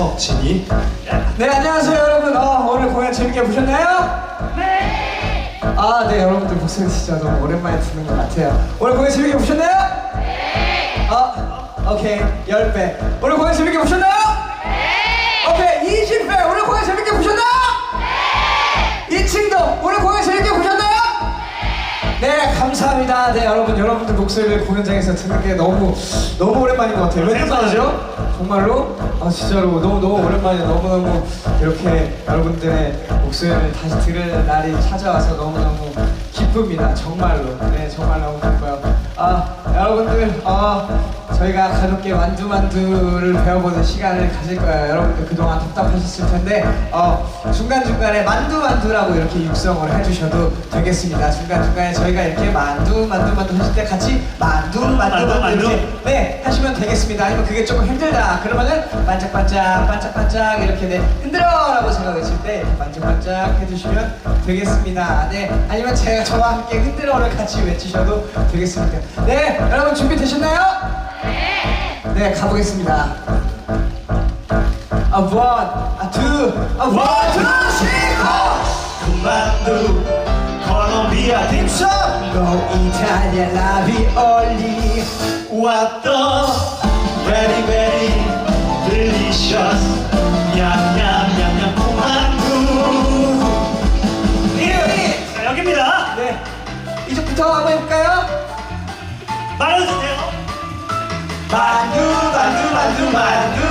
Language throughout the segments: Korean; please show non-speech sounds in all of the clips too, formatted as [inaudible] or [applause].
최석진이. 네 안녕하세요 여러분 어, 오늘 공연 재밌게 보셨나요? 네! 아 네 여러분들 목소리 진짜 너무 오랜만에 듣는 것 같아요 오늘 공연 재밌게 보셨나요? 네! 어, 오케이 10배 오늘 공연 재밌게 보셨나요? 목소리를 공연장에서 듣는 게 너무 너무 오랜만인 것 같아요 왜 그러죠? 정말로? 아 진짜로 너무 너무 오랜만에 너무 너무 이렇게 여러분들의 목소리를 다시 들을 날이 찾아와서 너무 너무 기쁩니다 정말로 네 정말 너무 기뻐요 아 여러분들 아 저희가 가볍게 만두만두를 배워보는 시간을 가질 거예요. 여러분들 그동안 답답하셨을 텐데 어 중간중간에 만두만두라고 이렇게 육성을 해주셔도 되겠습니다. 중간중간에 저희가 이렇게 만두 만두 만두 하실 때 같이 만두 만두 만두, 만두 만두. 이렇게 네 하시면 되겠습니다. 아니면 그게 조금 힘들다. 그러면은 반짝반짝 반짝반짝 이렇게 네 흔들어라고 제가 외칠 때 반짝반짝 해주시면 되겠습니다. 네 아니면 제가 저와 함께 흔들어를 같이 외치셔도 되겠습니다. 네 여러분 준비되셨나요? 네, 가보겠습니다. 아, 원, 아, 투, 아, 원, 투, 쓰리, 포! 만두 콜롬비아 딤섬, 고 이탈리아 라비올리, 왔더, 베리 베리, 딜리셔스. do.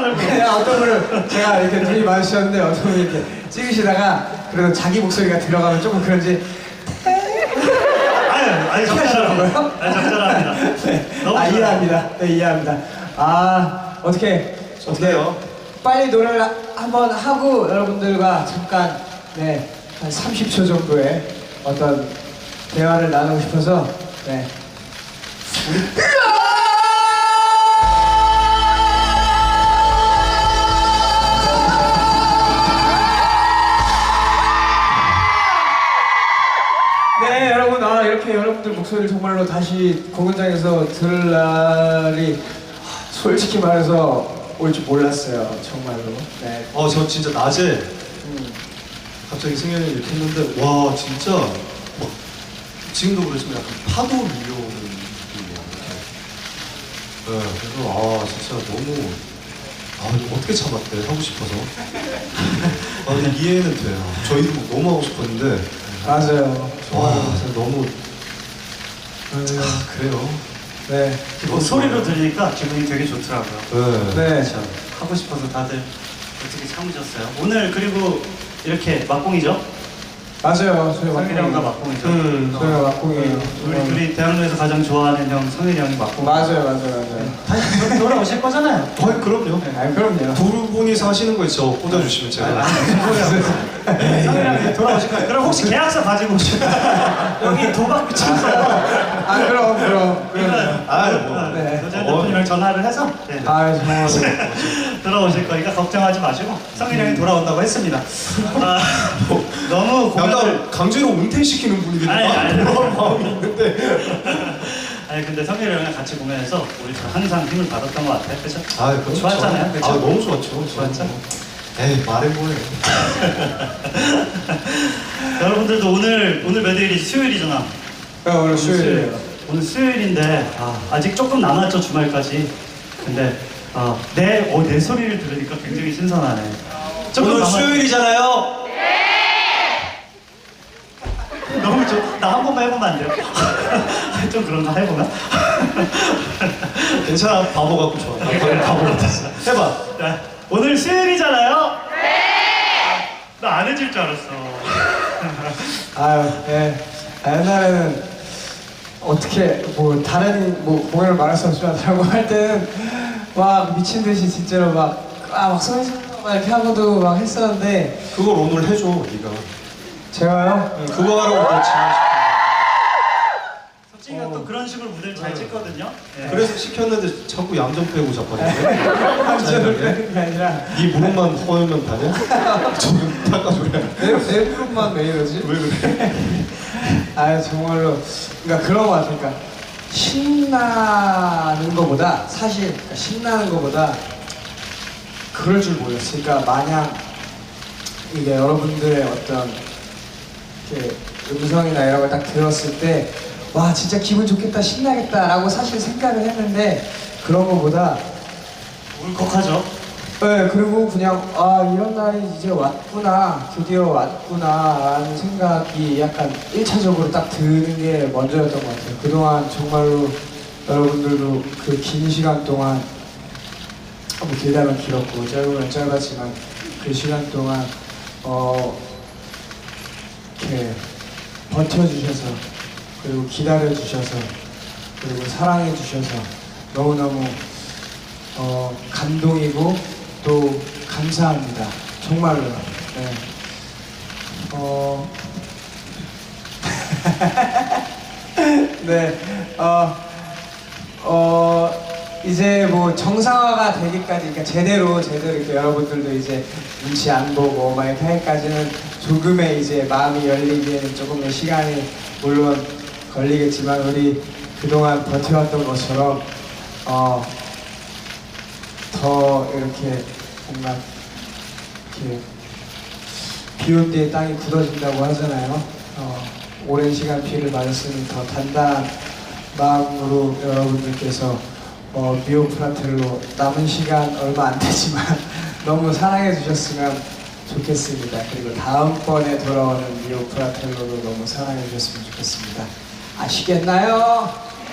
거 그냥 어떤 분은 제가 이렇게 눈이 마주쳤는데 어떤 분이 이렇게 찍으시다가 그래도 자기 목소리가 들어가면 조금 그런지 아유, 아니 적절합니다. 거예요? 아니 적절합니다. 너무 아 좋아요. 이해합니다. 네 이해합니다. 아 어떻게 좋네요. 빨리 노래를 한번 하고 여러분들과 잠깐 네 한 30초 정도의 어떤 대화를 나누고 싶어서 네. 네 여러분 아 이렇게 여러분들 목소리를 정말로 다시 공연장에서 들을 날이 솔직히 말해서 올 줄 몰랐어요 정말로 네 어, 저 진짜 낮에 음. 갑자기 승현이 이렇게 했는데 와 진짜 막 지금도 그렇지만 약간 파도 밀려오는 느낌이에요. 네, 그래서 아 진짜 너무 아 이거 어떻게 참았대 하고 싶어서 아 근데 이해는 돼요. 저희도 뭐 너무 하고 싶었는데 맞아요 와 진짜 너무 아 그래요. 네 뭐 소리로 들으니까 기분이 되게 좋더라고요. 네. 네. 참 하고 싶어서 다들 어떻게 참으셨어요? 오늘 그리고 이렇게 막공이죠? 맞아요. 저희 성일이 형과 막공이. 막공이죠. 음. 저희가 막공이에요. 우리 둘이 대학로에서 가장 좋아하는 형 성일이 형이 막공. 맞아요, 맞아요, 맞아요. 다시 도- 돌아오실 거잖아요. 거의 그럼요. 네, 아, 그럼요. 두 분이서 하시는 거 있죠. 꽂아주시면 제가. 성일이 형이 돌아오실 거예요. 그럼 혹시 계약서 가지고 오시면 여기 [laughs] 도박 붙여서 아, 그럼, 그럼. 그럼. 아, 뭐. 네. 도전 대표님을 전화를 해서 네, 네. 아, 정말. 돌아오실 거니까 걱정하지 마시고 성일이 형이 돌아온다고 했습니다. 아, 너무 공연을 약간 강제로 은퇴시키는 분위기 아니, 아니. 그런 마음이 있는데. [laughs] 아니 근데 성일이 형이랑 같이 보면서 우리 항상 힘을 받았던 것 같아요. 그죠? 아, 그렇죠. 좋았잖아요. 아, 그죠? 너무 좋았죠. 좋았죠? 에이, 말해 뭐해. [laughs] 여러분들도 오늘 오늘 몇 일이지? 수요일이잖아. 네, 오늘 수요일이에요. 오늘 수요일인데 아, 아직 조금 남았죠 주말까지. 근데 아, 내, 어, 내 소리를 들으니까 굉장히 신선하네. 조금 오늘 남았- 수요일이잖아요. 너무 좀, 나한 번만 해보면 안 돼요? [laughs] 좀 그런가 해보나? [laughs] 괜찮아. 바보 같고 좋아. 나 방금 바보 같았어. 해봐. 자, 오늘 수요일이잖아요? 네! 나안 해줄 줄 알았어. [laughs] 아유, 예. 아, 옛날에는 어떻게 뭐 다른 뭐 공연을 말할 수 없지만 라고 할 때는 막 미친 듯이 진짜로 막아막 소리 지르고 막 이렇게 하고도 막 했었는데 그걸 오늘 해줘, 네가. 제가요 그거 하라고 너 지금 석진이가 또 그런 식으로 무대를 잘 찍거든요. 예. 그래서 시켰는데 자꾸 양정 빼고 자빠졌네. 한전을 빼는 게 아니라 네 무릎만 허우면 다냐? [laughs] 좀 닦아줘야. 내, 내 무릎만 왜 이러지? 왜 그래? [laughs] 아 정말로 그러니까 그런 거 같아. 그러니까 신나는 거보다 사실 그러니까 신나는 거보다 그럴 줄 몰랐어. 그러니까 마냥 이게 여러분들의 어떤 이렇게 음성이나 이런 걸 딱 들었을 때 와 진짜 기분 좋겠다 신나겠다라고 사실 생각을 했는데 그런 거보다 울컥하죠? 네, 그리고 그냥 아 이런 날이 이제 왔구나 드디어 왔구나라는 생각이 약간 1차적으로 딱 드는 게 먼저였던 것 같아요 그동안 정말로 여러분들도 그 긴 시간 동안 뭐 길다면 길었고 짧으면 짧았지만 그 시간 동안 어 이렇게 버텨주셔서 그리고 기다려주셔서 그리고 사랑해주셔서 너무너무 어, 감동이고 또 감사합니다. 정말로요. 네. 어, [laughs] 네. 어, 어, 이제 뭐 정상화가 되기까지, 그러니까 제대로, 제대로 이렇게 여러분들도 이제 눈치 안 보고 막 이렇게 하기까지는 조금의 이제 마음이 열리기에는 조금의 시간이 물론 걸리겠지만 우리 그동안 버텨왔던 것처럼 어, 더 이렇게 뭔가 이렇게 비온 뒤에 땅이 굳어진다고 하잖아요. 어, 오랜 시간 비를 맞았으니 더 단단한 마음으로 여러분들께서 어, 미오 프라텔로 남은 시간 얼마 안 되지만 [laughs] 너무 사랑해 주셨으면 좋겠습니다. 그리고 다음번에 돌아오는 미오 프라텔로도 너무 사랑해 주셨으면 좋겠습니다. 아시겠나요? [laughs]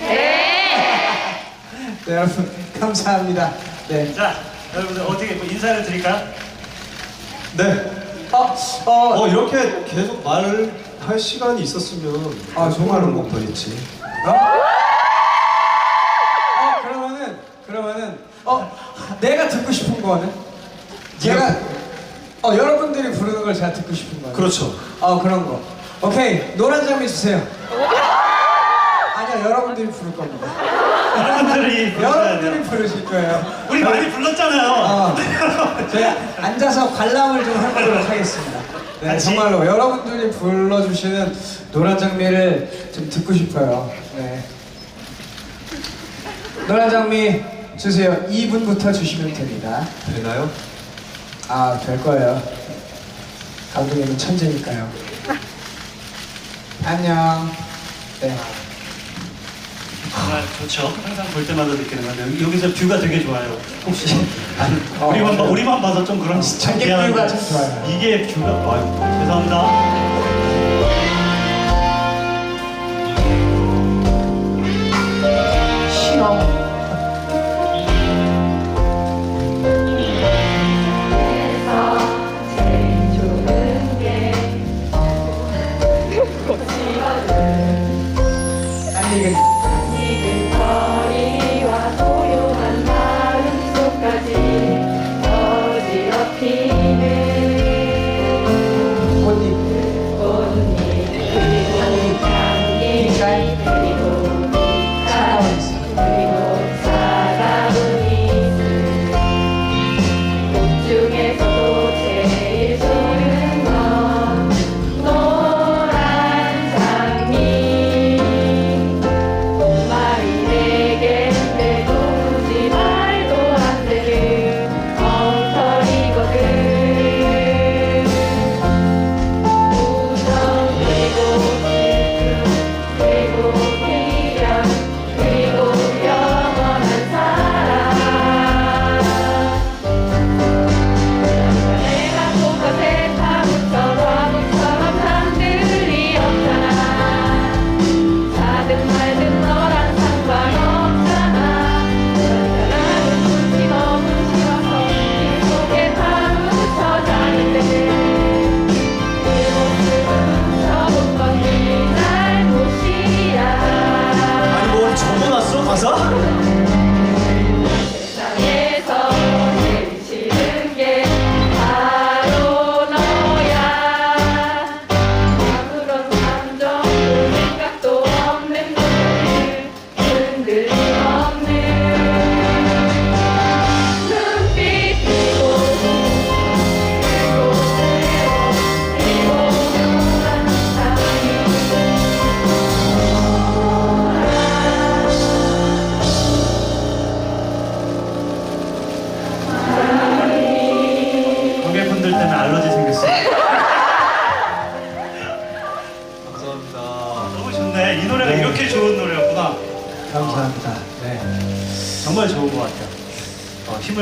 네, 여러분 감사합니다. 네. 자, 여러분들 어떻게 뭐 인사를 드릴까요? 네. 어, 어, 어 이렇게 계속 말할 시간이 있었으면 아, 정말로. 한곡더 했지. 어? 어, 그러면은, 그러면은, 어, 내가 듣고 싶은 거는? 제가, 어, 여러분들이 부르는 걸 제가 듣고 싶은 거는? 그렇죠. 어, 그런 거. 오케이, 노란 장미 주세요. 아니요, 여러분들이 부를 겁니다. 여러분들이 여러분들이. 부르실 거예요. 우리 많이 불렀잖아요. 어, [laughs] 제가 앉아서 관람을 좀 해보도록 하겠습니다. 네, 같이? 정말로 여러분들이 불러주시는 노란 장미를 좀 듣고 싶어요. 네. 노란 장미 주세요. 2분부터 주시면 됩니다. 되나요? 아, 될 거예요. 감독님은 천재니까요. 안녕. 네. 정말 좋죠. 항상 볼 때마다 느끼는 건데 여기- 여기서 뷰가 되게 좋아요. 혹시 아니, 어, 우리만 봐- 맞아요. 우리만 봐서 좀 그런 참 관객 미안한데 뷰가 참 좋아요. 이게 뷰가 아, 죄송합니다.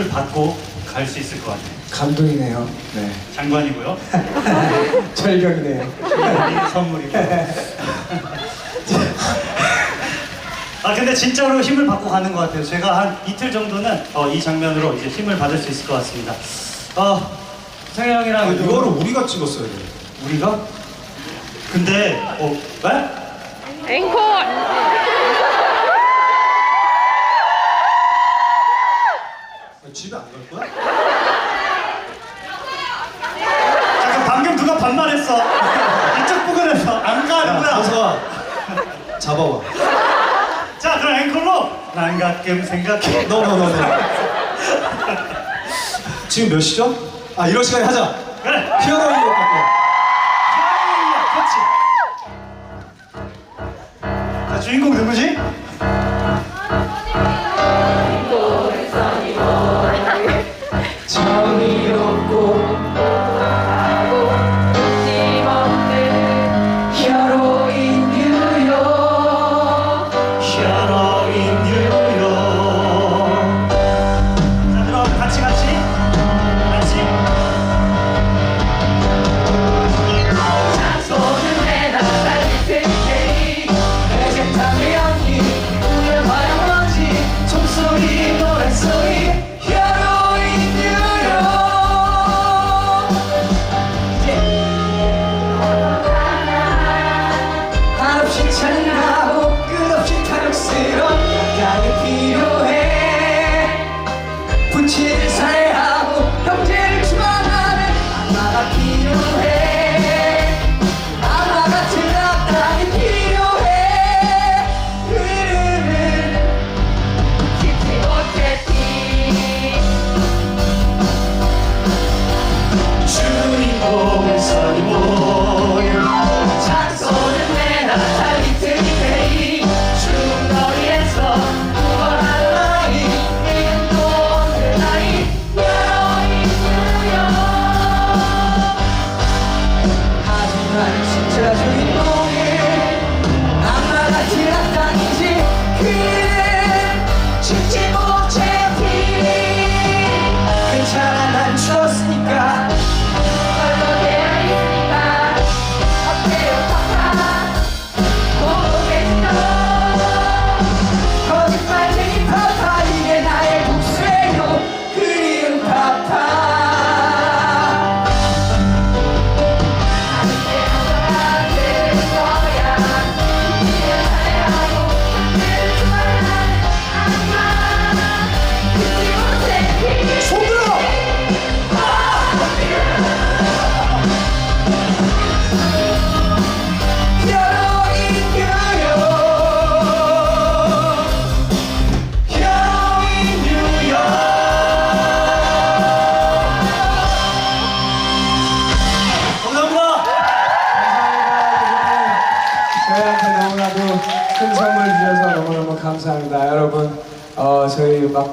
어, 힘을 받고 갈 수 있을 것 같아요. 감동이네요. 네. 장관이고요. [laughs] 절경이네요. 이 선물이고. [laughs] 아 근데 진짜로 힘을 받고 가는 것 같아요. 제가 한 이틀 정도는 어, 이 장면으로 이제 힘을 받을 수 있을 것 같습니다. 어, 성현 아, 형이랑 이거를 우리가 찍었어야 돼. 우리가? 근데 어, 왜? 앵콜! 집에 안 갈 거야? 잠깐 방금 누가 반말했어. [laughs] 이쪽 부근에서 안 가는 거야. 가서 잡아와. 자 그럼 앵콜로 난 가끔 생각해. 너너너너. [laughs] 지금 몇 시죠? 아 이런 시간에 하자. 그래. 피아노 갖고. 그렇지. 자 주인공 누구지?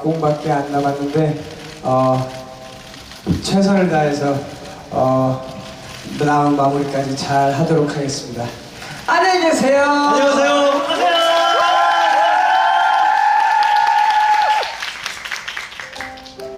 공밖에 안 남았는데, 어, 최선을 다해서, 어, 남은 마무리까지 잘 하도록 하겠습니다. 안녕히 계세요. 안녕하세요.